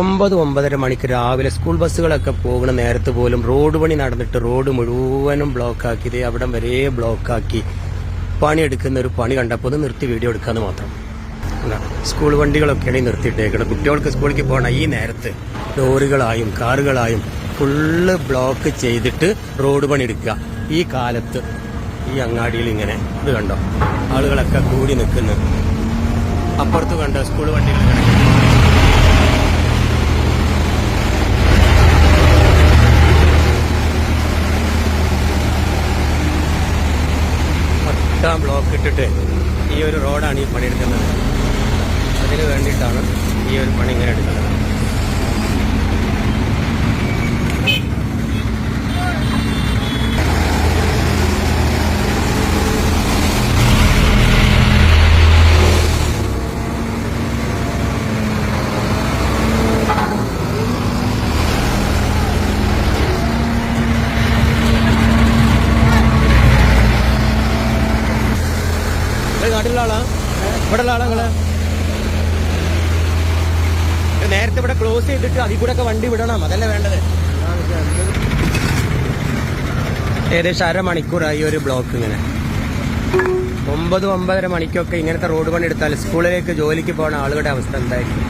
ഒമ്പത് ഒമ്പതര മണിക്ക് രാവിലെ സ്കൂൾ ബസ്സുകളൊക്കെ പോകുന്ന നേരത്ത് പോലും റോഡ് പണി നടന്നിട്ട് റോഡ് മുഴുവനും ബ്ലോക്കാക്കി ഇതേ അവിടം വരെ ബ്ലോക്കാക്കി പണിയെടുക്കുന്ന ഒരു പണി കണ്ടപ്പോൾ നിർത്തി വീഡിയോ എടുക്കാന്ന് മാത്രം. സ്കൂൾ വണ്ടികളൊക്കെയാണ് നിർത്തിയിട്ടേക്കുന്നത് കുട്ടികൾക്ക് സ്കൂളിലേക്ക് പോകണം. ഈ നേരത്ത് ലോറികളായും കാറുകളായും ഫുള്ള് ബ്ലോക്ക് ചെയ്തിട്ട് റോഡ് പണി എടുക്കുക. ഈ കാലത്ത് ഈ അങ്ങാടിയിൽ ഇങ്ങനെ ഇത് കണ്ടോ? ആളുകളൊക്കെ കൂടി നിൽക്കുന്നു. അപ്പുറത്ത് കണ്ടോ സ്കൂൾ വണ്ടികൾ കിടക്കുന്നു മൊത്തം ബ്ലോക്ക് ഇട്ടിട്ട് ഈ ഒരു റോഡാണ് ഈ പണിയെടുക്കുന്നത്. അതിന് വേണ്ടിയിട്ടാണ് ഈ ഒരു പണി ഇങ്ങനെ എടുക്കുന്നത്. ഇവിടെ നാട്ടിലുള്ള ആളാ? ഇവിടെ ഉള്ള ആളാ നേരത്തെ ഇവിടെ ക്ലോസ് ചെയ്തിട്ട് അതിൽ കൂടെ ഒക്കെ വണ്ടി വിടണം അതല്ലേ വേണ്ടത്? ഏകദേശം അരമണിക്കൂറായി ഒരു ബ്ലോക്ക് ഇങ്ങനെ. ഒമ്പത് ഒമ്പതര മണിക്കൊക്കെ ഇങ്ങനത്തെ റോഡ് പണി എടുത്താൽ സ്കൂളിലേക്ക് ജോലിക്ക് പോകുന്ന ആളുകളുടെ അവസ്ഥ എന്തായിരിക്കും?